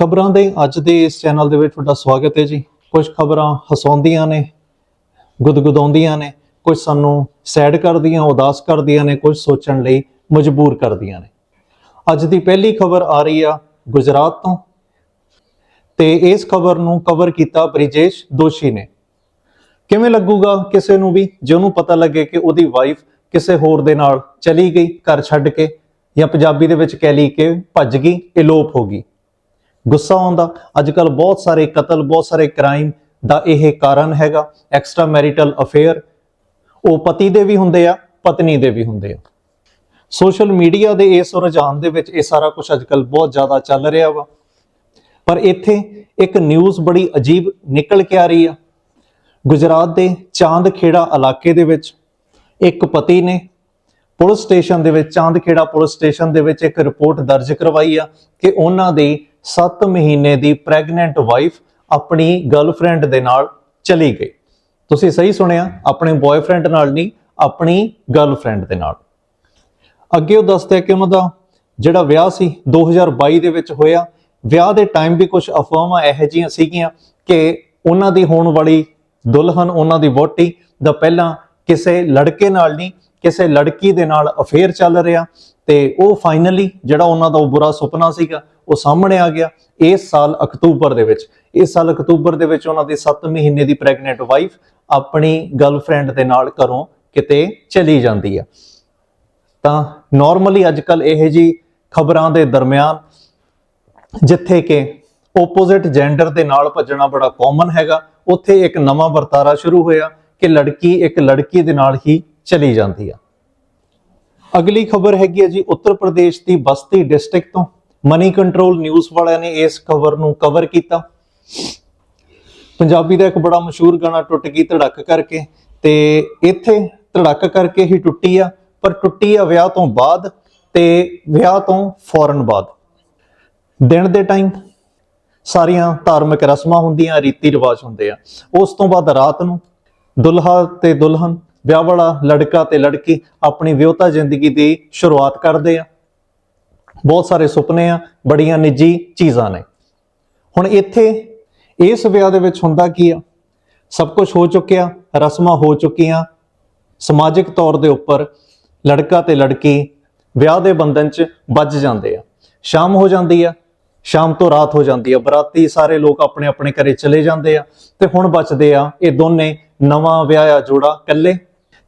ਖਬਰਾਂ ਦੇ ਅੱਜ ਦੇ ਇਸ ਚੈਨਲ ਦੇ ਵਿੱਚ ਤੁਹਾਡਾ ਸਵਾਗਤ ਹੈ ਜੀ। ਕੁਝ ਖਬਰਾਂ ਹਸਾਉਂਦੀਆਂ ਨੇ, ਗੁਦਗੁਦਾਉਂਦੀਆਂ ਨੇ, ਕੁਝ ਸਾਨੂੰ ਸੈਡ ਕਰਦੀਆਂ, ਉਦਾਸ ਕਰਦੀਆਂ ਨੇ, ਕੁਝ ਸੋਚਣ ਲਈ ਮਜਬੂਰ ਕਰਦੀਆਂ ਨੇ। ਅੱਜ ਦੀ ਪਹਿਲੀ ਖਬਰ ਆ ਰਹੀ ਆ ਗੁਜਰਾਤ ਤੋਂ। ਤੇ ਇਸ ਖਬਰ ਨੂੰ ਕਵਰ ਕੀਤਾ ਬ੍ਰਿਜੇਸ਼ ਦੋਸ਼ੀ ਨੇ। ਕਿਵੇਂ ਲੱਗੂਗਾ ਕਿਸੇ ਨੂੰ ਵੀ, ਜੇ ਉਹਨੂੰ ਪਤਾ ਲੱਗੇ ਕਿ ਉਹਦੀ ਵਾਈਫ ਕਿਸੇ ਹੋਰ ਦੇ ਨਾਲ ਚਲੀ ਗਈ ਘਰ ਛੱਡ ਕੇ ਜਾਂ ਪੰਜਾਬੀ ਦੇ ਵਿੱਚ ਕਹਿ ਲਈ ਕਿ ਭੱਜ ਗਈ, ਇਲੋਪ ਹੋ ਗਈ। ਗੁੱਸਾ ਆਉਂਦਾ। ਅੱਜ ਕੱਲ ਬਹੁਤ ਸਾਰੇ ਕਤਲ, ਬਹੁਤ ਸਾਰੇ ਕ੍ਰਾਈਮ ਦਾ ਇਹ ਕਾਰਨ ਹੈਗਾ। ਐਕਸਟਰਾ ਮੈਰਿਟਲ ਅਫੇਅਰ ਉਹ ਪਤੀ ਦੇ ਵੀ ਹੁੰਦੇ ਆ, ਪਤਨੀ ਦੇ ਵੀ ਹੁੰਦੇ ਆ। ਸੋਸ਼ਲ ਮੀਡੀਆ ਦੇ ਇਸ ਰੁਝਾਨ ਦੇ ਵਿੱਚ ਇਹ ਸਾਰਾ ਕੁਝ ਅੱਜ ਕੱਲ ਬਹੁਤ ਜ਼ਿਆਦਾ ਚੱਲ ਰਿਹਾ ਵਾ। ਪਰ ਇੱਥੇ ਇੱਕ ਨਿਊਜ਼ ਬੜੀ ਅਜੀਬ ਨਿਕਲ ਕੇ ਆ ਰਹੀ ਆ। ਗੁਜਰਾਤ ਦੇ ਚਾਂਦਖੇੜਾ ਇਲਾਕੇ ਦੇ ਵਿੱਚ ਇੱਕ ਪਤੀ ਨੇ ਪੁਲਿਸ ਸਟੇਸ਼ਨ ਦੇ ਵਿੱਚ, ਚਾਂਦਖੇੜਾ ਪੁਲਿਸ ਸਟੇਸ਼ਨ ਦੇ ਵਿੱਚ ਇੱਕ ਰਿਪੋਰਟ ਦਰਜ ਕਰਵਾਈ ਆ ਕਿ ਉਹਨਾਂ ਦੀ 7 ਮਹੀਨੇ ਦੀ ਪ੍ਰੈਗਨੈਂਟ ਵਾਈਫ ਆਪਣੀ ਗਰਲਫ੍ਰੈਂਡ ਦੇ ਨਾਲ ਚਲੀ ਗਈ। ਤੁਸੀਂ ਸਹੀ ਸੁਣਿਆ, ਆਪਣੇ ਬॉयਫ੍ਰੈਂਡ ਨਾਲ ਨਹੀਂ, ਆਪਣੀ ਗਰਲਫ੍ਰੈਂਡ ਦੇ ਨਾਲ। ਅੱਗੇ ਉਹ ਦੱਸਦੇ ਕਿ ਉਹਨਾਂ ਦਾ ਜਿਹੜਾ ਵਿਆਹ ਸੀ 2022 ਦੇ ਵਿੱਚ ਹੋਇਆ, ਵਿਆਹ ਦੇ ਟਾਈਮ ਵੀ ਕੁਝ ਅਫਵਾਹਾਂ ਇਹੋ ਜਿਹੀਆਂ ਸੀਗੀਆਂ ਕਿ ਉਹਨਾਂ ਦੀ ਹੋਣ ਵਾਲੀ ਦੁਲਹਨ, ਉਹਨਾਂ ਦੀ ਵੋਟੀ ਦਾ ਪਹਿਲਾਂ ਕਿਸੇ ਲੜਕੇ ਨਾਲ ਨਹੀਂ, ਕਿਸੇ ਲੜਕੀ ਦੇ ਨਾਲ ਅਫੇਅਰ ਚੱਲ ਰਿਹਾ ਤੇ ਉਹ ਫਾਈਨਲੀ ਜਿਹੜਾ ਉਹਨਾਂ ਦਾ ਉਹ ਬੁਰਾ ਸੁਪਨਾ ਸੀਗਾ ਉਹ ਸਾਹਮਣੇ ਆ ਗਿਆ ਇਸ ਸਾਲ ਅਕਤੂਬਰ ਦੇ ਵਿੱਚ। ਇਸ ਸਾਲ ਅਕਤੂਬਰ ਦੇ ਵਿੱਚ ਉਹਨਾਂ ਦੀ 7 ਮਹੀਨੇ ਦੀ ਪ੍ਰੈਗਨੈਂਟ ਵਾਈਫ ਆਪਣੀ ਗਰਲਫ੍ਰੈਂਡ ਦੇ ਨਾਲ ਘਰੋਂ ਕਿਤੇ ਚਲੀ ਜਾਂਦੀ ਆ। ਤਾਂ ਨਾਰਮਲੀ ਅੱਜਕੱਲ ਇਹ ਜੀ ਖਬਰਾਂ ਦੇ ਦਰਮਿਆਨ ਜਿੱਥੇ ਕਿ ਆਪੋਜ਼ਿਟ ਜੈਂਡਰ ਦੇ ਨਾਲ ਭੱਜਣਾ ਬੜਾ ਕਾਮਨ ਹੈਗਾ, ਉੱਥੇ ਇੱਕ ਨਵਾਂ ਵਰਤਾਰਾ ਸ਼ੁਰੂ ਹੋਇਆ ਕਿ ਲੜਕੀ ਇੱਕ ਲੜਕੀ ਦੇ ਨਾਲ ਹੀ ਚਲੀ ਜਾਂਦੀ ਆ। ਅਗਲੀ ਖਬਰ ਹੈਗੀ ਹੈ ਜੀ, ਉੱਤਰ ਪ੍ਰਦੇਸ਼ ਦੀ ਬਸਤੀ ਡਿਸਟ੍ਰਿਕਟ ਤੋਂ। ਮਨੀ ਕੰਟਰੋਲ ਨਿਊਜ਼ ਵਾਲਿਆਂ ਨੇ ਇਸ ਖਬਰ ਨੂੰ ਕਵਰ ਕੀਤਾ। ਪੰਜਾਬੀ ਦਾ ਇੱਕ ਬੜਾ ਮਸ਼ਹੂਰ ਗਾਣਾ ਟੁੱਟ ਗਈ ਧੜਕ ਕਰਕੇ ਤੇ ਇੱਥੇ ਧੜਕ ਕਰਕੇ ਹੀ ਟੁੱਟੀ ਆ, ਪਰ ਟੁੱਟੀ ਆ ਵਿਆਹ ਤੋਂ ਬਾਅਦ ਤੇ ਵਿਆਹ ਤੋਂ ਫੌਰਨ ਬਾਅਦ। ਦਿਨ ਦੇ ਟਾਈਮ ਸਾਰੀਆਂ ਧਾਰਮਿਕ ਰਸਮਾਂ ਹੁੰਦੀਆਂ, ਰੀਤੀ ਰਿਵਾਜ ਹੁੰਦੇ ਆ। ਉਸ ਤੋਂ ਬਾਅਦ ਰਾਤ ਨੂੰ ਦੁਲਹਾ ਤੇ ਦੁਲਹਨ, ਵਿਆਹ ਵਾਲਾ ਲੜਕਾ ਤੇ ਲੜਕੀ ਆਪਣੀ ਵਿਆਹਤਾ ਜ਼ਿੰਦਗੀ ਦੀ ਸ਼ੁਰੂਆਤ ਕਰਦੇ ਆ। ਬਹੁਤ ਸਾਰੇ ਸੁਪਨੇ ਆ, ਬੜੀਆਂ ਨਿੱਜੀ ਚੀਜ਼ਾਂ ਨੇ। ਹੁਣ ਇੱਥੇ ਇਸ ਵਿਆਹ ਦੇ ਵਿੱਚ ਹੁੰਦਾ ਕੀ ਆ? ਸਭ ਕੁਝ ਹੋ ਚੁੱਕਿਆ, ਰਸਮਾਂ ਹੋ ਚੁੱਕੀਆਂ। ਸਮਾਜਿਕ ਤੌਰ ਦੇ ਉੱਪਰ ਲੜਕਾ ਤੇ ਲੜਕੀ ਵਿਆਹ ਦੇ ਬੰਧਨ 'ਚ ਵੱਜ ਜਾਂਦੇ ਆ। ਸ਼ਾਮ ਹੋ ਜਾਂਦੀ ਆ, ਸ਼ਾਮ ਤੋਂ ਰਾਤ ਹੋ ਜਾਂਦੀ ਆ। ਬਰਾਤੀ ਸਾਰੇ ਲੋਕ ਆਪਣੇ ਆਪਣੇ ਘਰੇ ਚਲੇ ਜਾਂਦੇ ਆ ਤੇ ਹੁਣ ਬਚਦੇ ਆ ਇਹ ਦੋਨੇ ਨਵਾਂ ਵਿਆਹਿਆ ਜੋੜਾ ਇਕੱਲੇ।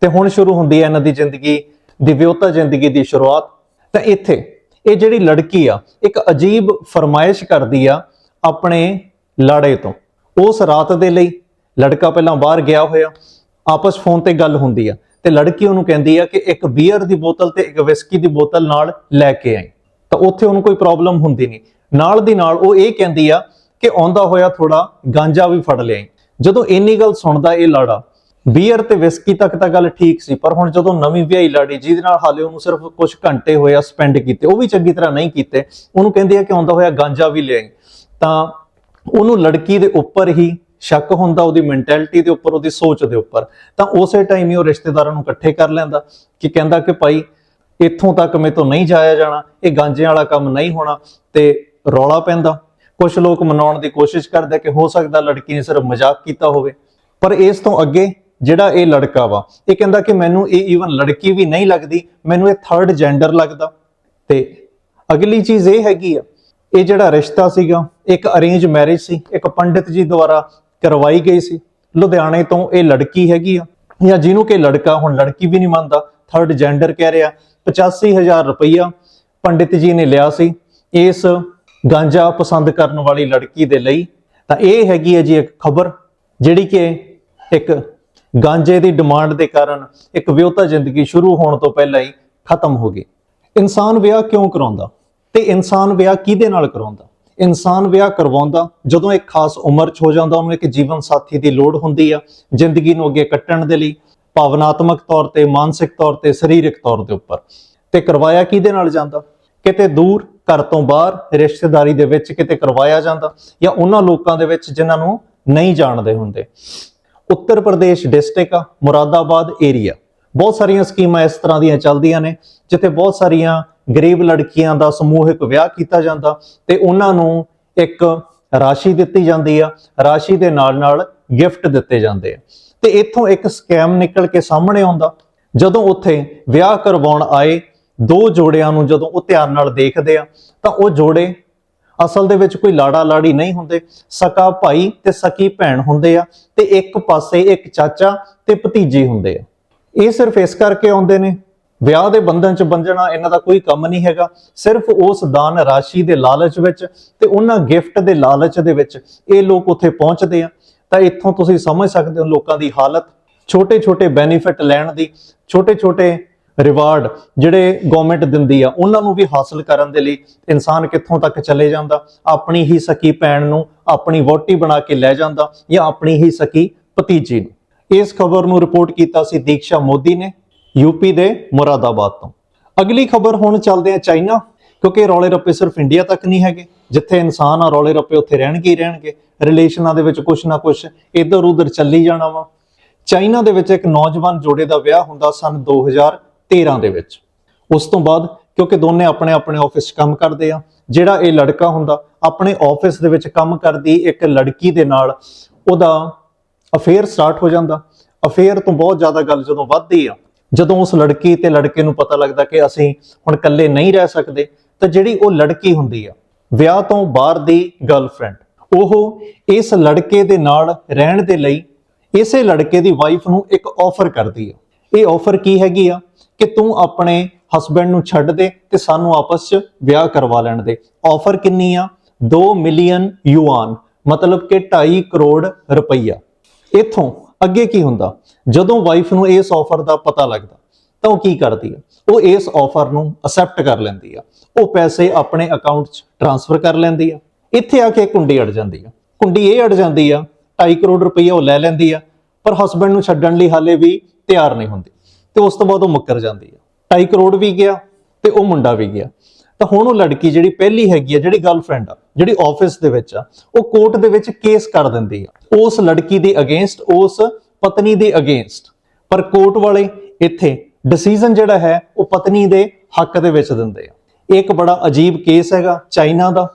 ਤੇ ਹੁਣ ਸ਼ੁਰੂ ਹੁੰਦੀ ਹੈ ਇਹਨਾਂ ਦੀ ਜ਼ਿੰਦਗੀ ਦੀ ਵਿਆਹਤਾ ਜ਼ਿੰਦਗੀ ਦੀ ਸ਼ੁਰੂਆਤ। ਤਾਂ ਇੱਥੇ ਇਹ ਜਿਹੜੀ ਲੜਕੀ ਆ, ਇੱਕ ਅਜੀਬ ਫਰਮਾਇਸ਼ ਕਰਦੀ ਆ ਆਪਣੇ ਲਾੜੇ ਤੋਂ। ਉਸ ਰਾਤ ਦੇ ਲਈ ਲੜਕਾ ਪਹਿਲਾਂ ਬਾਹਰ ਗਿਆ ਹੋਇਆ, ਆਪਸ ਫੋਨ ਤੇ ਗੱਲ ਹੁੰਦੀ ਆ ਤੇ ਲੜਕੀ ਉਹਨੂੰ ਕਹਿੰਦੀ ਆ ਕਿ ਇੱਕ ਬੀਅਰ ਦੀ ਬੋਤਲ ਤੇ ਇੱਕ ਵਿਸਕੀ ਦੀ ਬੋਤਲ ਨਾਲ ਲੈ ਕੇ ਆਈ। ਤਾਂ ਉੱਥੇ ਉਹਨੂੰ ਕੋਈ ਪ੍ਰੋਬਲਮ ਹੁੰਦੀ ਨਹੀਂ। ਨਾਲ ਦੀ ਨਾਲ ਉਹ ਇਹ ਕਹਿੰਦੀ ਆ ਕਿ ਆਉਂਦਾ ਹੋਇਆ ਥੋੜਾ ਗਾਂਜਾ ਵੀ ਫੜ ਲਿਆਈ। ਜਦੋਂ ਇੰਨੀ ਗੱਲ ਸੁਣਦਾ ਇਹ ਲਾੜਾ ਬੀਅਰ ਤੇ ਵਿਸਕੀ ਤੱਕ ਤਾਂ ਗੱਲ ਠੀਕ ਸੀ, ਪਰ ਹੁਣ ਜਦੋਂ ਨਵੀਂ ਵਿਆਹੀ ਲਾੜੀ ਜਿਹਦੇ ਨਾਲ ਹਾਲੇ ਉਹਨੂੰ ਸਿਰਫ ਕੁਝ ਘੰਟੇ ਹੋਇਆ ਸਪੈਂਡ ਕੀਤੇ, ਉਹ ਵੀ ਚੰਗੀ ਤਰ੍ਹਾਂ ਨਹੀਂ ਕੀਤੇ, ਉਹਨੂੰ ਕਹਿੰਦੇ ਆ ਕਿ ਆਉਂਦਾ ਹੋਇਆ ਗਾਂਜਾ ਵੀ ਲਿਆਈ। ਤਾਂ ਉਹਨੂੰ ਲੜਕੀ ਦੇ ਉੱਪਰ ਹੀ ਸ਼ੱਕ ਹੁੰਦਾ, ਉਹਦੀ ਮੈਂਟੈਲਿਟੀ ਦੇ ਉੱਪਰ, ਉਹਦੀ ਸੋਚ ਦੇ ਉੱਪਰ। ਤਾਂ ਉਸੇ ਟਾਈਮ ਹੀ ਉਹ ਰਿਸ਼ਤੇਦਾਰਾਂ ਨੂੰ ਇਕੱਠੇ ਕਰ ਲੈਂਦਾ ਕਿ ਕਹਿੰਦਾ ਕਿ ਭਾਈ, ਇੱਥੋਂ ਤੱਕ ਮੇ ਤੋਂ ਨਹੀਂ ਜਾਇਆ ਜਾਣਾ, ਇਹ ਗਾਂਜੇ ਵਾਲਾ ਕੰਮ ਨਹੀਂ ਹੋਣਾ ਤੇ ਰੌਲਾ ਪੈਂਦਾ। ਕੁਝ ਲੋਕ ਮਨਾਉਣ ਦੀ ਕੋਸ਼ਿਸ਼ ਕਰਦੇ ਕਿ ਹੋ ਸਕਦਾ ਲੜਕੀ ਨੇ ਸਿਰਫ ਮਜ਼ਾਕ ਕੀਤਾ ਹੋਵੇ। ਪਰ ਇਸ ਤੋਂ ਅੱਗੇ ਜਿਹੜਾ ਇਹ ਲੜਕਾ ਵਾ, ਇਹ ਕਹਿੰਦਾ ਕਿ ਮੈਨੂੰ ਇਹ ਈਵਨ ਲੜਕੀ ਵੀ ਨਹੀਂ ਲੱਗਦੀ, ਮੈਨੂੰ ਇਹ ਥਰਡ ਜੈਂਡਰ ਲੱਗਦਾ। ਤੇ ਅਗਲੀ ਚੀਜ਼ ਇਹ ਹੈਗੀ ਆ, ਇਹ ਜਿਹੜਾ ਰਿਸ਼ਤਾ ਸੀਗਾ, ਇੱਕ ਅਰੇਂਜ ਮੈਰਿਜ ਸੀ, ਇੱਕ ਪੰਡਿਤ ਜੀ ਦੁਆਰਾ ਕਰਵਾਈ ਗਈ ਸੀ। ਲੁਧਿਆਣੇ ਤੋਂ ਇਹ ਲੜਕੀ ਹੈਗੀ ਆ, ਜਾਂ ਜਿਹਨੂੰ ਕਿ ਲੜਕਾ ਹੁਣ ਲੜਕੀ ਵੀ ਨਹੀਂ ਮੰਨਦਾ ਥਰਡ ਜੈਂਡਰ ਕਹਿ ਰਿਹਾ 85000 ਰੁਪਈਆ ਪੰਡਿਤ ਜੀ ਨੇ ਲਿਆ ਸੀ ਇਸ ਗਾਂਜਾ ਪਸੰਦ ਕਰਨ ਵਾਲੀ ਲੜਕੀ ਦੇ ਲਈ। ਤਾਂ ਇਹ ਹੈਗੀ ਹੈ ਜੀ ਇੱਕ ਖਬਰ, ਜਿਹੜੀ ਕਿ ਇੱਕ ਗਾਂਜੇ ਦੀ ਡਿਮਾਂਡ ਦੇ ਕਾਰਨ ਇੱਕ ਵਿਆਹਤਾ ਜ਼ਿੰਦਗੀ ਸ਼ੁਰੂ ਹੋਣ ਤੋਂ ਪਹਿਲਾਂ ਹੀ ਖਤਮ ਹੋ ਗਈ। ਇਨਸਾਨ ਵਿਆਹ ਕਿਉਂ ਕਰਾਉਂਦਾ? ਤੇ ਇਨਸਾਨ ਵਿਆਹ ਕਿਹਦੇ ਨਾਲ ਕਰਾਉਂਦਾ? ਇਨਸਾਨ ਵਿਆਹ ਕਰਵਾਉਂਦਾ ਜਦੋਂ ਇੱਕ ਖਾਸ ਉਮਰ 'ਚ ਹੋ ਜਾਂਦਾ, ਉਹਨੂੰ ਇੱਕ ਜੀਵਨ ਸਾਥੀ ਦੀ ਲੋੜ ਹੁੰਦੀ ਆ, ਜ਼ਿੰਦਗੀ ਨੂੰ ਅੱਗੇ ਕੱਟਣ ਦੇ ਲਈ, ਭਾਵਨਾਤਮਕ ਤੌਰ ਤੇ, ਮਾਨਸਿਕ ਤੌਰ ਤੇ, ਸਰੀਰਕ ਤੌਰ ਦੇ ਉੱਪਰ। ਤੇ ਕਰਵਾਇਆ ਕਿਹਦੇ ਨਾਲ ਜਾਂਦਾ? ਕਿਤੇ ਦੂਰ, ਘਰ ਤੋਂ ਬਾਹਰ, ਰਿਸ਼ਤੇਦਾਰੀ ਦੇ ਵਿੱਚ ਕਿਤੇ ਕਰਵਾਇਆ ਜਾਂਦਾ ਜਾਂ ਉਹਨਾਂ ਲੋਕਾਂ ਦੇ ਵਿੱਚ ਜਿਨ੍ਹਾਂ ਨੂੰ ਨਹੀਂ ਜਾਣਦੇ ਹੁੰਦੇ? ਉੱਤਰ ਪ੍ਰਦੇਸ਼ ਡਿਸਟ੍ਰਿਕਟ ਆ ਮੁਰਾਦਾਬਾਦ ਏਰੀਆ ਬਹੁਤ ਸਾਰੀਆਂ ਸਕੀਮਾਂ ਇਸ ਤਰ੍ਹਾਂ ਦੀਆਂ ਚੱਲਦੀਆਂ ਨੇ, ਜਿੱਥੇ ਬਹੁਤ ਸਾਰੀਆਂ ਗਰੀਬ ਲੜਕੀਆਂ ਦਾ ਸਮੂਹਿਕ ਵਿਆਹ ਕੀਤਾ ਜਾਂਦਾ ਤੇ ਉਹਨਾਂ ਨੂੰ ਇੱਕ ਰਾਸ਼ੀ ਦਿੱਤੀ ਜਾਂਦੀ ਆ। ਰਾਸ਼ੀ ਦੇ ਨਾਲ ਨਾਲ ਗਿਫਟ ਦਿੱਤੇ ਜਾਂਦੇ ਆ। ਤੇ ਇੱਥੋਂ ਇੱਕ ਸਕੈਮ ਨਿਕਲ ਕੇ ਸਾਹਮਣੇ ਆਉਂਦਾ। ਜਦੋਂ ਉੱਥੇ ਵਿਆਹ ਕਰਵਾਉਣ ਆਏ, ਦੋ ਜੋੜਿਆਂ ਨੂੰ ਜਦੋਂ ਉਹ ਧਿਆਨ ਨਾਲ ਦੇਖਦੇ ਆ, ਤਾਂ ਉਹ ਜੋੜੇ ਅਸਲ ਦੇ ਵਿੱਚ ਕੋਈ ਲਾੜਾ ਲਾੜੀ ਨਹੀਂ ਹੁੰਦੇ, ਸਕਾ ਭਾਈ ਤੇ ਸਕੀ ਭੈਣ ਹੁੰਦੇ ਆ ਤੇ ਇੱਕ ਪਾਸੇ ਇੱਕ ਚਾਚਾ ਤੇ ਭਤੀਜੀ ਹੁੰਦੇ ਆ। ਇਹ ਸਿਰਫ ਇਸ ਕਰਕੇ ਆਉਂਦੇ ਨੇ। ਵਿਆਹ ਦੇ ਬੰਧਨ ਚ ਬੰਝਣਾ ਇਹਨਾਂ ਦਾ ਕੋਈ ਕੰਮ ਨਹੀਂ ਹੈਗਾ। ਸਿਰਫ ਉਸ ਦਾਨ ਰਾਸ਼ੀ ਦੇ ਲਾਲਚ ਵਿੱਚ ਤੇ ਉਹਨਾਂ ਗਿਫਟ ਦੇ ਲਾਲਚ ਦੇ ਵਿੱਚ ਇਹ ਲੋਕ ਉੱਥੇ ਪਹੁੰਚਦੇ ਆ। ਤਾਂ ਇੱਥੋਂ ਤੁਸੀਂ ਸਮਝ ਸਕਦੇ ਹੋ ਲੋਕਾਂ ਦੀ ਹਾਲਤ। ਛੋਟੇ-ਛੋਟੇ ਬੈਨੀਫਿਟ ਲੈਣ ਦੀ, ਛੋਟੇ-ਛੋਟੇ ਰਿਵਾਰਡ ਜਿਹੜੇ ਗਵਰਨਮੈਂਟ ਦਿੰਦੀ ਆ, ਉਹਨਾਂ ਨੂੰ ਵੀ ਹਾਸਲ ਕਰਨ ਦੇ ਲਈ ਇਨਸਾਨ ਕਿੱਥੋਂ ਤੱਕ ਚਲੇ ਜਾਂਦਾ? ਆਪਣੀ ਹੀ ਸਕੀ ਭੈਣ ਨੂੰ ਆਪਣੀ ਵੋਟੀ ਬਣਾ ਕੇ ਲੈ ਜਾਂਦਾ ਜਾਂ ਆਪਣੀ ਹੀ ਸਕੀ ਭਤੀਜੀ ਨੂੰ? ਇਸ ਖਬਰ ਨੂੰ ਰਿਪੋਰਟ ਕੀਤਾ ਸੀ ਦੀਕਸ਼ਾ ਮੋਦੀ ਨੇ ਯੂਪੀ ਦੇ ਮੁਰਾਦਾਬਾਦ ਤੋਂ। ਅਗਲੀ ਖਬਰ ਹੁਣ ਚੱਲਦੇ ਆ ਚਾਈਨਾ, ਕਿਉਂਕਿ ਰੌਲੇ ਰੱਪੇ ਸਿਰਫ ਇੰਡੀਆ ਤੱਕ ਨਹੀਂ ਹੈਗੇ। ਜਿੱਥੇ ਇਨਸਾਨ ਆ, ਰੌਲੇ ਰੱਪੇ ਉੱਥੇ ਰਹਿਣਗੇ ਹੀ ਰਹਿਣਗੇ। ਰਿਲੇਸ਼ਨਾਂ ਦੇ ਵਿੱਚ ਕੁਛ ਨਾ ਕੁਛ ਇੱਧਰ ਉੱਧਰ ਚੱਲੀ ਜਾਣਾ ਵਾ। ਚਾਈਨਾ ਦੇ ਵਿੱਚ ਇੱਕ ਨੌਜਵਾਨ ਜੋੜੇ ਦਾ ਵਿਆਹ ਹੁੰਦਾ ਸਨ 2013 ਦੇ ਵਿੱਚ। ਉਸ ਤੋਂ ਬਾਅਦ ਕਿਉਂਕਿ ਦੋਨੇ ਆਪਣੇ ਆਪਣੇ ਆਫਿਸ 'ਚ ਕੰਮ ਕਰਦੇ ਆ, ਜਿਹੜਾ ਇਹ ਲੜਕਾ ਹੁੰਦਾ, ਆਪਣੇ ਆਫਿਸ ਦੇ ਵਿੱਚ ਕੰਮ ਕਰਦੀ ਇੱਕ ਲੜਕੀ ਦੇ ਨਾਲ, ਉਹਦਾ ਅਫੇਅਰ ਸਟਾਰਟ ਹੋ ਜਾਂਦਾ। ਅਫੇਅਰ ਤੋਂ ਬਹੁਤ ਜ਼ਿਆਦਾ ਗੱਲ ਜਦੋਂ ਵੱਧਦੀ ਆ, ਜਦੋਂ ਉਸ ਲੜਕੀ ਤੇ ਲੜਕੇ ਨੂੰ ਪਤਾ ਲੱਗਦਾ ਕਿ ਅਸੀਂ ਹੁਣ ਇਕੱਲੇ ਨਹੀਂ ਰਹਿ ਸਕਦੇ, ਤਾਂ ਜਿਹੜੀ ਉਹ ਲੜਕੀ ਹੁੰਦੀ ਆ, ਵਿਆਹ ਤੋਂ ਬਾਹਰ ਦੀ ਗਰਲਫ੍ਰੈਂਡ ਉਹ ਇਸ ਲੜਕੇ ਦੇ ਨਾਲ ਰਹਿਣ ਦੇ ਲਈ ਇਸੇ ਲੜਕੇ ਦੀ ਵਾਈਫ ਨੂੰ ਇੱਕ ਆਫਰ ਕਰਦੀ ਆ। ਇਹ ਆਫਰ ਕੀ ਹੈਗੀ ਆ? ਕਿ ਤੂੰ ਆਪਣੇ ਹਸਬੰਡ ਨੂੰ ਛੱਡ ਦੇ ਤੇ ਸਾਨੂੰ ਆਪਸ 'ਚ ਵਿਆਹ ਕਰਵਾ ਲੈਣ ਦੇ। ਆਫਰ ਕਿੰਨੀ ਆ? 2 ਮਿਲੀਅਨ ਯੂਆਨ, ਮਤਲਬ ਕਿ 2.5 ਕਰੋੜ ਰੁਪਈਆ। ਇੱਥੋਂ ਅੱਗੇ ਕੀ ਹੁੰਦਾ? ਜਦੋਂ ਵਾਈਫ ਨੂੰ ਇਸ ਆਫਰ ਦਾ ਪਤਾ ਲੱਗਦਾ, ਤਾਂ ਉਹ ਕੀ ਕਰਦੀ ਆ? ਉਹ ਇਸ ਆਫਰ ਨੂੰ ਅਸੈਪਟ ਕਰ ਲੈਂਦੀ ਆ। ਉਹ ਪੈਸੇ ਆਪਣੇ ਅਕਾਊਂਟ 'ਚ ਟ੍ਰਾਂਸਫਰ ਕਰ ਲੈਂਦੀ ਆ। ਇੱਥੇ ਆ ਕੇ ਕੁੰਡੀ ਅੜ ਜਾਂਦੀ ਆ। ਕੁੰਡੀ ਇਹ ਅੜ ਜਾਂਦੀ ਆ 2.5 ਕਰੋੜ ਰੁਪਈਆ ਉਹ ਲੈ ਲੈਂਦੀ ਆ, ਪਰ ਹਸਬੰਡ ਨੂੰ ਛੱਡਣ ਲਈ ਹਾਲੇ ਵੀ ਤਿਆਰ ਨਹੀਂ ਹੁੰਦੀ। ਤੇ ਉਸ ਤੋਂ ਬਾਅਦ ਉਹ ਮੁੱਕਰ ਜਾਂਦੀ ਆ। 2.5 ਕਰੋੜ ਵੀ ਗਿਆ ਤੇ ਉਹ ਮੁੰਡਾ ਵੀ ਗਿਆ। ਤਾਂ ਹੁਣ ਉਹ ਲੜਕੀ ਜਿਹੜੀ ਪਹਿਲੀ ਹੈਗੀ ਆ, ਜਿਹੜੀ ਗਰਲਫ੍ਰੈਂਡ ਆ, ਜਿਹੜੀ ਆਫਿਸ ਦੇ ਵਿੱਚ ਆ, ਉਹ ਕੋਰਟ ਦੇ ਵਿੱਚ ਕੇਸ ਕਰ ਦਿੰਦੀ ਆ। ਉਸ ਲੜਕੀ ਦੇ ਅਗੇਂਸਟ ਉਸ ਪਤਨੀ ਦੇ ਅਗੇਂਸਟ ਪਰ ਕੋਰਟ ਵਾਲੇ ਇੱਥੇ ਡਿਸੀਜਨ ਜਿਹੜਾ ਹੈ, ਉਹ ਪਤਨੀ ਦੇ ਹੱਕ ਦੇ ਵਿੱਚ ਦਿੰਦੇ ਆ। ਇਹ ਇੱਕ ਬੜਾ ਅਜੀਬ ਕੇਸ ਹੈਗਾ ਚਾਈਨਾ ਦਾ।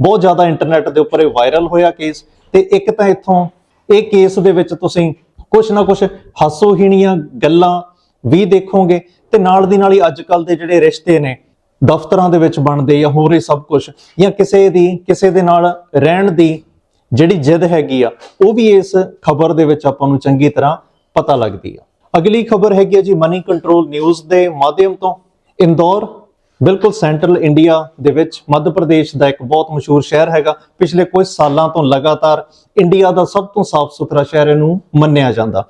ਬਹੁਤ ਜ਼ਿਆਦਾ ਇੰਟਰਨੈਟ ਦੇ ਉੱਪਰ ਇਹ ਵਾਇਰਲ ਹੋਇਆ ਕੇਸ ਤੇ ਇੱਕ ਤਾਂ ਇੱਥੋਂ ਇਹ ਕੇਸ ਦੇ ਵਿੱਚ ਤੁਸੀਂ ਕੁਛ ਨਾ ਕੁਛ ਹਾਸੋਹੀਣੀਆਂ ਗੱਲਾਂ ਵੀ ਦੇਖੋਗੇ ਤੇ ਨਾਲ ਦੀ ਨਾਲ ਹੀ ਅੱਜ ਕੱਲ ਦੇ ਜਿਹੜੇ ਰਿਸ਼ਤੇ ਨੇ, ਦਫ਼ਤਰਾਂ ਦੇ ਵਿੱਚ ਬਣਦੇ ਜਾਂ ਹੋਰ ਇਹ ਸਭ ਕੁਝ ਜਾਂ ਕਿਸੇ ਦੀ, ਕਿਸੇ ਦੇ ਨਾਲ ਰਹਿਣ ਦੀ ਜਿਹੜੀ ਜਿੱਦ ਹੈਗੀ ਆ, ਉਹ ਵੀ ਇਸ ਖਬਰ ਦੇ ਵਿੱਚ ਆਪਾਂ ਨੂੰ ਚੰਗੀ ਤਰ੍ਹਾਂ ਪਤਾ ਲੱਗਦੀ ਆ। ਅਗਲੀ ਖਬਰ ਹੈਗੀ ਆ ਜੀ ਮਨੀ ਕੰਟਰੋਲ ਨਿਊਜ਼ ਦੇ ਮਾਧਿਅਮ ਤੋਂ। ਇੰਦੌਰ, ਬਿਲਕੁਲ ਸੈਂਟਰਲ ਇੰਡੀਆ ਦੇ ਵਿੱਚ ਮੱਧ ਪ੍ਰਦੇਸ਼ ਦਾ ਇੱਕ ਬਹੁਤ ਮਸ਼ਹੂਰ ਸ਼ਹਿਰ ਹੈਗਾ। ਪਿਛਲੇ ਕੁਝ ਸਾਲਾਂ ਤੋਂ ਲਗਾਤਾਰ ਇੰਡੀਆ ਦਾ ਸਭ ਤੋਂ ਸਾਫ਼ ਸੁਥਰਾ ਸ਼ਹਿਰ ਇਹਨੂੰ ਮੰਨਿਆ ਜਾਂਦਾ।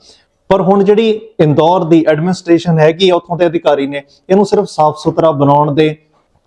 ਪਰ ਹੁਣ ਜਿਹੜੀ ਇੰਦੌਰ ਦੀ ਐਡਮਿਨਿਸਟ੍ਰੇਸ਼ਨ ਹੈਗੀ ਆ, ਉੱਥੋਂ ਦੇ ਅਧਿਕਾਰੀ ਨੇ, ਇਹਨੂੰ ਸਿਰਫ ਸਾਫ਼ ਸੁਥਰਾ ਬਣਾਉਣ ਦੇ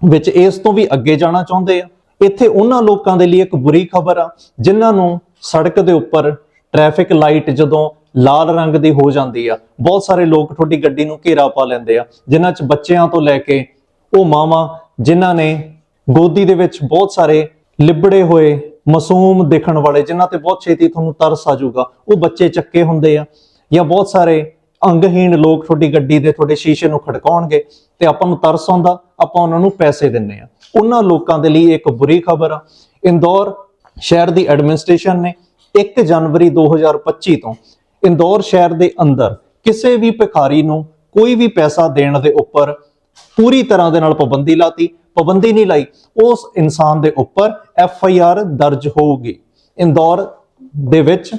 ਵਿੱਚ ਇਸ ਤੋਂ ਵੀ ਅੱਗੇ ਜਾਣਾ ਚਾਹੁੰਦੇ ਆ। ਇੱਥੇ ਉਹਨਾਂ ਲੋਕਾਂ ਦੇ ਲਈ ਇੱਕ ਬੁਰੀ ਖਬਰ ਆ, ਜਿਨ੍ਹਾਂ ਨੂੰ ਸੜਕ ਦੇ ਉੱਪਰ ਟ੍ਰੈਫਿਕ ਲਾਈਟ ਜਦੋਂ ਲਾਲ ਰੰਗ ਦੀ ਹੋ ਜਾਂਦੀ ਆ, ਬਹੁਤ ਸਾਰੇ ਲੋਕ ਤੁਹਾਡੀ ਗੱਡੀ ਨੂੰ ਘੇਰਾ ਪਾ ਲੈਂਦੇ ਆ, ਜਿਨ੍ਹਾਂ 'ਚ ਬੱਚਿਆਂ ਤੋਂ ਲੈ ਕੇ ਉਹ ਮਾਵਾਂ, ਜਿਨ੍ਹਾਂ ਨੇ ਗੋਦੀ ਦੇ ਵਿੱਚ ਬਹੁਤ ਸਾਰੇ ਲਿਬੜੇ ਹੋਏ, ਮਾਸੂਮ ਦਿਖਣ ਵਾਲੇ, ਜਿਨ੍ਹਾਂ ਤੇ ਬਹੁਤ ਛੇਤੀ ਤੁਹਾਨੂੰ ਤਰਸ ਆ ਜਾਊਗਾ, ਉਹ ਬੱਚੇ ਚੱਕੇ ਹੁੰਦੇ ਆ। ਜਾਂ ਬਹੁਤ ਸਾਰੇ ਅੰਗਹੀਣ ਲੋਕ ਤੁਹਾਡੀ ਗੱਡੀ ਦੇ ਤੁਹਾਡੇ ਸ਼ੀਸ਼ੇ ਨੂੰ ਖੜਕਾਉਣਗੇ ਤੇ ਆਪਾਂ ਨੂੰ ਤਰਸ ਆਉਂਦਾ, ਆਪਾਂ ਉਹਨਾਂ ਨੂੰ ਪੈਸੇ ਦਿੰਨੇ ਆ ਉਹਨਾਂ ਲੋਕਾਂ ਦੇ ਲਈ ਇੱਕ ਬੁਰੀ ਖਬਰ ਆ। ਇੰਦੌਰ ਸ਼ਹਿਰ ਦੀ ਐਡਮਿਨਿਸਟ੍ਰੇਸ਼ਨ ਨੇ 1 ਜਨਵਰੀ 2025 ਤੋਂ ਇੰਦੌਰ ਸ਼ਹਿਰ ਦੇ ਅੰਦਰ ਕਿਸੇ ਵੀ ਭਿਖਾਰੀ ਨੂੰ ਕੋਈ ਵੀ ਪੈਸਾ ਦੇਣ ਦੇ ਉੱਪਰ ਪੂਰੀ ਤਰ੍ਹਾਂ ਦੇ ਨਾਲ ਪਾਬੰਦੀ ਲਾਤੀ। ਪਾਬੰਦੀ ਨਹੀਂ ਲਾਈ। ਉਸ ਇਨਸਾਨ ਦੇ ਉੱਪਰ ਐਫ ਆਈ ਆਰ ਦਰਜ ਹੋਊਗੀ। ਇੰਦੌਰ ਦੇ ਵਿੱਚ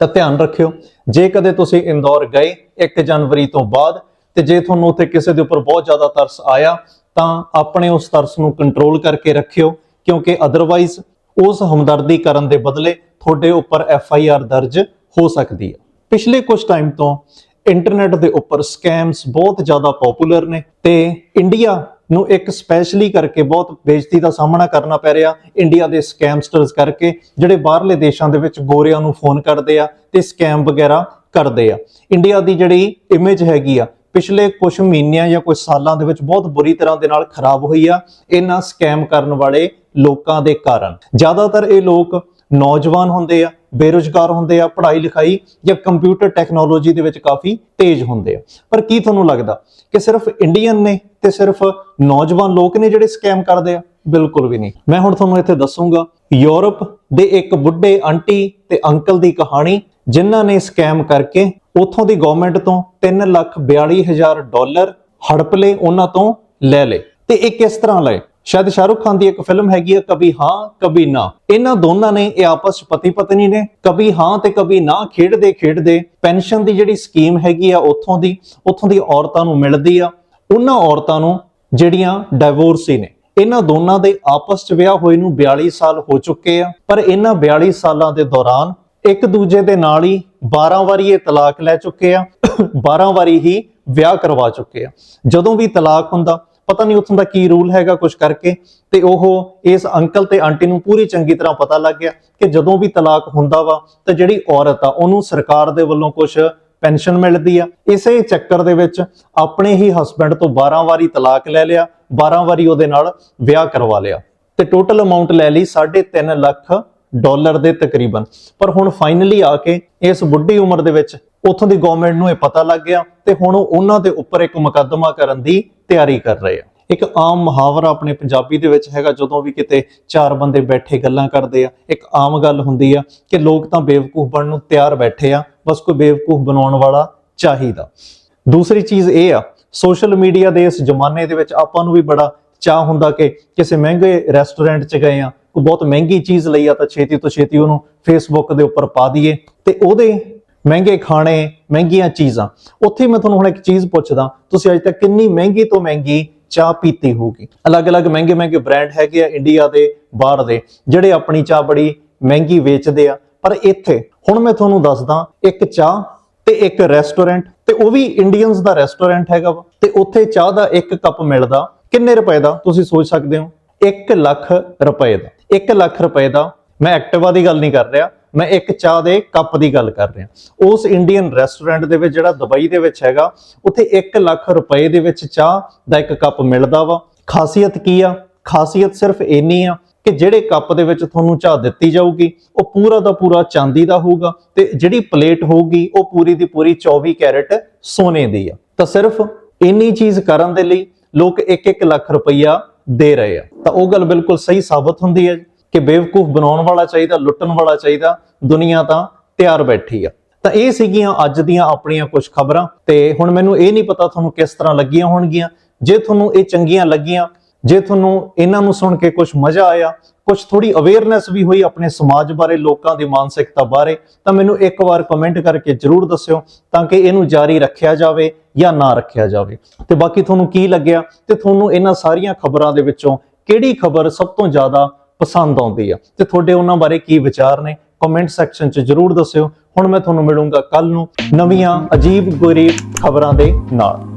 ਤਾਂ ਧਿਆਨ ਰੱਖਿਓ, ਜੇ ਕਦੇ ਤੁਸੀਂ ਇੰਦੌਰ ਗਏ 1 ਜਨਵਰੀ ਤੋਂ ਬਾਅਦ ਤੇ ਜੇ ਤੁਹਾਨੂੰ ਉੱਥੇ ਕਿਸੇ ਦੇ ਉੱਪਰ ਬਹੁਤ ਜ਼ਿਆਦਾ ਤਰਸ ਆਇਆ, ਤਾਂ ਆਪਣੇ ਉਸ ਤਰਸ ਨੂੰ ਕੰਟਰੋਲ ਕਰਕੇ ਰੱਖਿਓ, ਕਿਉਂਕਿ ਅਦਰਵਾਈਜ਼ ਉਸ ਹਮਦਰਦੀ ਕਰਨ ਦੇ ਬਦਲੇ ਤੁਹਾਡੇ ਉੱਪਰ ਐਫ ਆਈ ਆਰ ਦਰਜ ਹੋ ਸਕਦੀ ਹੈ। ਪਿਛਲੇ ਕੁਝ ਟਾਈਮ ਤੋਂ ਇੰਟਰਨੈਟ ਦੇ ਉੱਪਰ ਸਕੈਮਸ ਬਹੁਤ ਜ਼ਿਆਦਾ ਪਪੂਲਰ ਨੇ ਤੇ ਇੰਡੀਆ ਨੂੰ ਇੱਕ ਸਪੈਸ਼ਲੀ ਕਰਕੇ ਬਹੁਤ ਬੇਇੱਜ਼ਤੀ ਦਾ ਸਾਹਮਣਾ ਕਰਨਾ ਪੈ ਰਿਹਾ। ਇੰਡੀਆ ਦੇ ਸਕੈਮਸਟਰਸ ਕਰਕੇ ਜਿਹੜੇ ਬਾਹਰਲੇ ਦੇਸ਼ਾਂ ਦੇ ਵਿੱਚ ਗੋਰਿਆਂ ਨੂੰ ਫੋਨ ਕਰਦੇ ਆ ਤੇ ਸਕੈਮ ਵਗੈਰਾ ਕਰਦੇ ਆ। ਇੰਡੀਆ ਦੀ ਜਿਹੜੀ ਇਮੇਜ ਹੈਗੀ ਆ, ਪਿਛਲੇ ਕੁਝ ਮਹੀਨਿਆਂ ਜਾਂ ਕੁਝ ਸਾਲਾਂ ਦੇ ਵਿੱਚ ਬਹੁਤ ਬੁਰੀ ਤਰ੍ਹਾਂ ਦੇ ਨਾਲ ਖਰਾਬ ਹੋਈ ਆ। ਇਹਨਾਂ ਸਕੈਮ ਕਰਨ ਵਾਲੇ ਲੋਕਾਂ ਦੇ ਕਾਰਨ। ਜ਼ਿਆਦਾਤਰ ਇਹ ਲੋਕ ਨੌਜਵਾਨ ਹੁੰਦੇ ਆ ਬੇਰੁਜ਼ਗਾਰ ਹੁੰਦੇ ਆ, ਪੜ੍ਹਾਈ ਲਿਖਾਈ ਜਾਂ ਕੰਪਿਊਟਰ ਟੈਕਨੋਲੋਜੀ ਦੇ ਵਿੱਚ ਕਾਫੀ ਤੇਜ਼ ਹੁੰਦੇ ਆ। ਪਰ ਕੀ ਤੁਹਾਨੂੰ ਲੱਗਦਾ ਕਿ ਸਿਰਫ ਇੰਡੀਅਨ ਨੇ ਤੇ ਸਿਰਫ ਨੌਜਵਾਨ ਲੋਕ ਨੇ ਜਿਹੜੇ ਸਕੈਮ ਕਰਦੇ ਆ? ਬਿਲਕੁਲ ਵੀ ਨਹੀਂ। ਮੈਂ ਹੁਣ ਤੁਹਾਨੂੰ ਇੱਥੇ ਦੱਸੂਗਾ ਯੂਰਪ ਦੇ ਇੱਕ ਬੁੱਢੇ ਆਂਟੀ ਤੇ ਅੰਕਲ ਦੀ ਕਹਾਣੀ, ਜਿਨ੍ਹਾਂ ਨੇ ਸਕੈਮ ਕਰਕੇ ਉਥੋਂ ਦੀ ਗਵਰਨਮੈਂਟ ਤੋਂ 342000 ਡਾਲਰ ਹੜਪ ਲਏ ਉਹਨਾਂ ਤੋਂ ਲੈ ਲਏ। ਤੇ ਇਹ ਕਿਸ ਤਰ੍ਹਾਂ ਲਏ? ਸ਼ਾਇਦ ਸ਼ਾਹਰੁਖ ਖਾਨ ਦੀ ਇੱਕ ਫਿਲਮ ਹੈਗੀ ਆ, ਕਭੀ ਹਾਂ, ਕਭੀ ਨਾ। ਇਹਨਾਂ ਦੋਨਾਂ ਨੇ ਇਹ ਆਪਸ ਚ ਪਤੀ ਪਤਨੀ ਨੇ। ਕਭੀ ਹਾਂ ਤੇ ਕਭੀ ਨਾ ਖੇਡਦੇ ਖੇਡਦੇ ਪੈਨਸ਼ਨ ਦੀ ਜਿਹੜੀ ਸਕੀਮ ਹੈਗੀ ਆ ਉੱਥੋਂ ਦੀ ਉੱਥੋਂ ਦੀ ਔਰਤਾਂ ਨੂੰ ਮਿਲਦੀ ਆ। ਉਹਨਾਂ ਔਰਤਾਂ ਨੂੰ ਜਿਹੜੀਆਂ ਡਾਈਵੋਰਸੀ ਨੇ, ਇਹਨਾਂ ਦੋਨਾਂ ਦੇ ਆਪਸ ਚ ਵਿਆਹ ਹੋਏ ਨੂੰ 42 ਸਾਲ ਹੋ ਚੁੱਕੇ ਆ। ਪਰ ਇਹਨਾਂ 42 ਸਾਲਾਂ ਦੇ ਦੌਰਾਨ ਇੱਕ ਦੂਜੇ ਦੇ ਨਾਲ ਹੀ 12 ਵਾਰੀ ਇਹ ਤਲਾਕ ਲੈ ਚੁੱਕੇ ਆ। 12 ਵਾਰੀ ਹੀ ਵਿਆਹ ਕਰਵਾ ਚੁੱਕੇ ਆ। ਜਦੋਂ ਵੀ ਤਲਾਕ ਹੁੰਦਾ ਪਤਾ ਨਹੀਂ ਉੱਥੋਂ ਦਾ ਕੀ ਰੂਲ ਹੈਗਾ ਕੁਝ ਕਰਕੇ, ਤੇ ਉਹ ਇਸ ਅੰਕਲ ਤੇ ਆਂਟੀ ਨੂੰ ਪੂਰੀ ਚੰਗੀ ਤਰ੍ਹਾਂ ਪਤਾ ਲੱਗ ਗਿਆ ਕਿ ਜਦੋਂ ਵੀ ਤਲਾਕ ਹੁੰਦਾ ਵਾ, ਤਾਂ ਜਿਹੜੀ ਔਰਤ ਆ, ਉਹਨੂੰ ਸਰਕਾਰ ਦੇ ਵੱਲੋਂ ਕੁਝ ਪੈਨਸ਼ਨ ਮਿਲਦੀ ਆ। ਇਸੇ ਚੱਕਰ ਦੇ ਵਿੱਚ ਆਪਣੇ ਹੀ ਹਸਬੰਡ ਤੋਂ 12 ਵਾਰੀ ਤਲਾਕ ਲੈ ਲਿਆ 12 ਵਾਰੀ ਉਹਦੇ ਨਾਲ ਵਿਆਹ ਕਰਵਾ ਲਿਆ। ਤੇ ਟੋਟਲ ਅਮਾਉਂਟ ਲੈ ਲਈ 3.5 ਲੱਖ ਡਾਲਰ ਦੇ ਤਕਰੀਬਨ। ਪਰ ਹੁਣ ਫਾਈਨਲੀ ਆ ਕੇ ਇਸ ਬੁੱਢੀ ਉਮਰ ਦੇ ਵਿੱਚ ਉੱਥੋਂ ਦੀ ਗਵਰਨਮੈਂਟ ਨੂੰ ਇਹ ਪਤਾ ਲੱਗ ਗਿਆ ਤੇ ਹੁਣ ਉਹ ਉਹਨਾਂ ਦੇ ਉੱਪਰ ਇੱਕ ਮੁਕੱਦਮਾ ਕਰਨ ਦੀ ਤਿਆਰੀ ਕਰ ਰਹੇ ਆ। ਇੱਕ ਆਮ ਮੁਹਾਵਰਾ ਆਪਣੇ ਪੰਜਾਬੀ ਦੇ ਵਿੱਚ ਹੈਗਾ, ਜਦੋਂ ਵੀ ਕਿਤੇ ਚਾਰ ਬੰਦੇ ਬੈਠੇ ਗੱਲਾਂ ਕਰਦੇ ਆ, ਇੱਕ ਆਮ ਗੱਲ ਹੁੰਦੀ ਆ ਕਿ ਲੋਕ ਤਾਂ ਬੇਵਕੂਫ ਬਣਨ ਨੂੰ ਤਿਆਰ ਬੈਠੇ ਆ, ਬਸ ਕੋਈ ਬੇਵਕੂਫ ਬਣਾਉਣ ਵਾਲਾ ਚਾਹੀਦਾ। ਦੂਸਰੀ ਚੀਜ਼ ਇਹ ਆ ਸੋਸ਼ਲ ਮੀਡੀਆ ਦੇ ਇਸ ਜ਼ਮਾਨੇ ਦੇ ਵਿੱਚ ਆਪਾਂ ਨੂੰ ਵੀ ਬੜਾ ਚਾਹ ਹੁੰਦਾ ਕਿ ਕਿਸੇ ਮਹਿੰਗੇ ਰੈਸਟੋਰੈਂਟ 'ਚ ਗਏ ਆ ਕੋਈ ਬਹੁਤ ਮਹਿੰਗੀ ਚੀਜ਼ ਲਈ ਆ ਤਾਂ ਛੇਤੀ ਤੋਂ ਛੇਤੀ ਉਹਨੂੰ ਫੇਸਬੁੱਕ ਦੇ ਉੱਪਰ ਪਾ ਦਈਏ ਤੇ ਉਹਦੇ ਮਹਿੰਗੇ ਖਾਣੇ, ਮਹਿੰਗੀਆਂ ਚੀਜ਼ਾਂ। ਉੱਥੇ ਮੈਂ ਤੁਹਾਨੂੰ ਹੁਣ ਇੱਕ ਚੀਜ਼ ਪੁੱਛਦਾ, ਤੁਸੀਂ ਅੱਜ ਤੱਕ ਕਿੰਨੀ ਮਹਿੰਗੀ ਤੋਂ ਮਹਿੰਗੀ ਚਾਹ ਪੀਤੀ ਹੋਊਗੀ? ਅਲੱਗ-ਅਲੱਗ ਮਹਿੰਗੇ-ਮਹਿੰਗੇ ਬ੍ਰਾਂਡ ਹੈਗੇ ਆ ਇੰਡੀਆ ਦੇ, ਬਾਹਰ ਦੇ, ਜਿਹੜੇ ਆਪਣੀ ਚਾਹ ਬੜੀ ਮਹਿੰਗੀ ਵੇਚਦੇ ਆ। ਪਰ ਇੱਥੇ, ਹੁਣ ਮੈਂ ਤੁਹਾਨੂੰ ਦੱਸਦਾ, ਇੱਕ ਚਾਹ ਤੇ ਇੱਕ ਰੈਸਟੋਰੈਂਟ ਤੇ ਉਹ ਵੀ ਇੰਡੀਅਨਸ ਦਾ ਰੈਸਟੋਰੈਂਟ ਹੈਗਾ ਵਾ। ਤੇ ਉੱਥੇ ਚਾਹ ਦਾ ਇੱਕ ਕੱਪ ਮਿਲਦਾ। ਕਿੰਨੇ ਰੁਪਏ ਦਾ, ਤੁਸੀਂ ਸੋਚ ਸਕਦੇ ਹੋ? 1 ਲੱਖ ਰੁਪਏ ਦਾ। 1 ਲੱਖ ਰੁਪਏ ਦਾ ਮੈਂ ਐਕਟਿਵਾ ਦੀ ਗੱਲ ਨਹੀਂ ਕਰ ਰਿਹਾ, ਮੈਂ ਇੱਕ ਚਾਹ ਦੇ ਕੱਪ ਦੀ ਗੱਲ ਕਰ ਰਿਹਾ। ਉਸ ਇੰਡੀਅਨ ਰੈਸਟੋਰੈਂਟ ਦੇ ਵਿੱਚ ਜਿਹੜਾ ਦੁਬਈ ਦੇ ਵਿੱਚ ਹੈਗਾ, ਉੱਥੇ 1 ਲੱਖ ਰੁਪਏ ਦੇ ਵਿੱਚ ਚਾਹ ਦਾ ਇੱਕ ਕੱਪ ਮਿਲਦਾ ਵਾ। ਖਾਸੀਅਤ ਕੀ ਆ? ਖਾਸੀਅਤ ਸਿਰਫ ਇੰਨੀ ਆ ਕਿ ਜਿਹੜੇ ਕੱਪ ਦੇ ਵਿੱਚ ਤੁਹਾਨੂੰ ਚਾਹ ਦਿੱਤੀ ਜਾਊਗੀ, ਉਹ ਪੂਰਾ ਦਾ ਪੂਰਾ ਚਾਂਦੀ ਦਾ ਹੋਊਗਾ ਤੇ ਜਿਹੜੀ ਪਲੇਟ ਹੋਊਗੀ, ਉਹ ਪੂਰੀ ਦੀ ਪੂਰੀ 24 ਕੈਰਟ ਸੋਨੇ ਦੀ ਆ। ਤਾਂ ਸਿਰਫ ਇੰਨੀ ਚੀਜ਼ ਕਰਨ ਦੇ ਲਈ ਲੋਕ 1-1 ਲੱਖ ਰੁਪਈਆ ਦੇ ਰਹੇ ਆ। ਤਾਂ ਉਹ ਗੱਲ ਬਿਲਕੁਲ ਸਹੀ ਸਾਬਤ ਹੁੰਦੀ ਹੈ ਕਿ ਬੇਵਕੂਫ ਬਣਾਉਣ ਵਾਲਾ ਚਾਹੀਦਾ, ਲੁੱਟਣ ਵਾਲਾ ਚਾਹੀਦਾ, ਦੁਨੀਆ ਤਾਂ ਤਿਆਰ ਬੈਠੀ ਆ। ਤਾਂ ਇਹ ਸੀਗੀਆਂ ਅੱਜ ਦੀਆਂ ਆਪਣੀਆਂ ਕੁਝ ਖਬਰਾਂ ਤੇ ਹੁਣ ਮੈਨੂੰ ਇਹ ਨਹੀਂ ਪਤਾ ਤੁਹਾਨੂੰ ਕਿਸ ਤਰ੍ਹਾਂ ਲੱਗੀਆਂ ਹੋਣਗੀਆਂ। ਜੇ ਤੁਹਾਨੂੰ ਇਹ ਚੰਗੀਆਂ ਲੱਗੀਆਂ ਜੇ ਤੁਹਾਨੂੰ ਇਹਨਾਂ ਨੂੰ ਸੁਣ ਕੇ ਕੁਝ ਮਜ਼ਾ ਆਇਆ ਕੁਝ ਥੋੜੀ ਅਵੇਅਰਨੈਸ ਵੀ ਹੋਈ ਆਪਣੇ ਸਮਾਜ ਬਾਰੇ, ਲੋਕਾਂ ਦੀ ਮਾਨਸਿਕਤਾ ਬਾਰੇ, ਤਾਂ ਮੈਨੂੰ ਇੱਕ ਵਾਰ ਕਮੈਂਟ ਕਰਕੇ ਜਰੂਰ ਦੱਸਿਓ ਤਾਂ ਕਿ ਇਹਨੂੰ ਜਾਰੀ ਰੱਖਿਆ ਜਾਵੇ ਜਾਂ ਨਾ ਰੱਖਿਆ ਜਾਵੇ। ਤੇ ਬਾਕੀ ਤੁਹਾਨੂੰ ਕੀ ਲੱਗਿਆ ਤੇ ਤੁਹਾਨੂੰ ਇਹਨਾਂ ਸਾਰੀਆਂ ਖਬਰਾਂ ਦੇ ਵਿੱਚੋਂ ਕਿਹੜੀ ਖਬਰ ਸਭ ਤੋਂ ਜ਼ਿਆਦਾ ਪਸੰਦ ਆਉਂਦੀ ਆ? ਤੇ ਤੁਹਾਡੇ ਉਹਨਾਂ ਬਾਰੇ ਕੀ ਵਿਚਾਰ ਨੇ? ਕਮੈਂਟ ਸੈਕਸ਼ਨ 'ਚ ਜਰੂਰ ਦੱਸਿਓ। ਹੁਣ ਮੈਂ ਤੁਹਾਨੂੰ ਮਿਲੂੰਗਾ ਕੱਲ ਨੂੰ ਨਵੀਆਂ ਅਜੀਬ ਗਰੀਬ ਖਬਰਾਂ ਦੇ ਨਾਲ।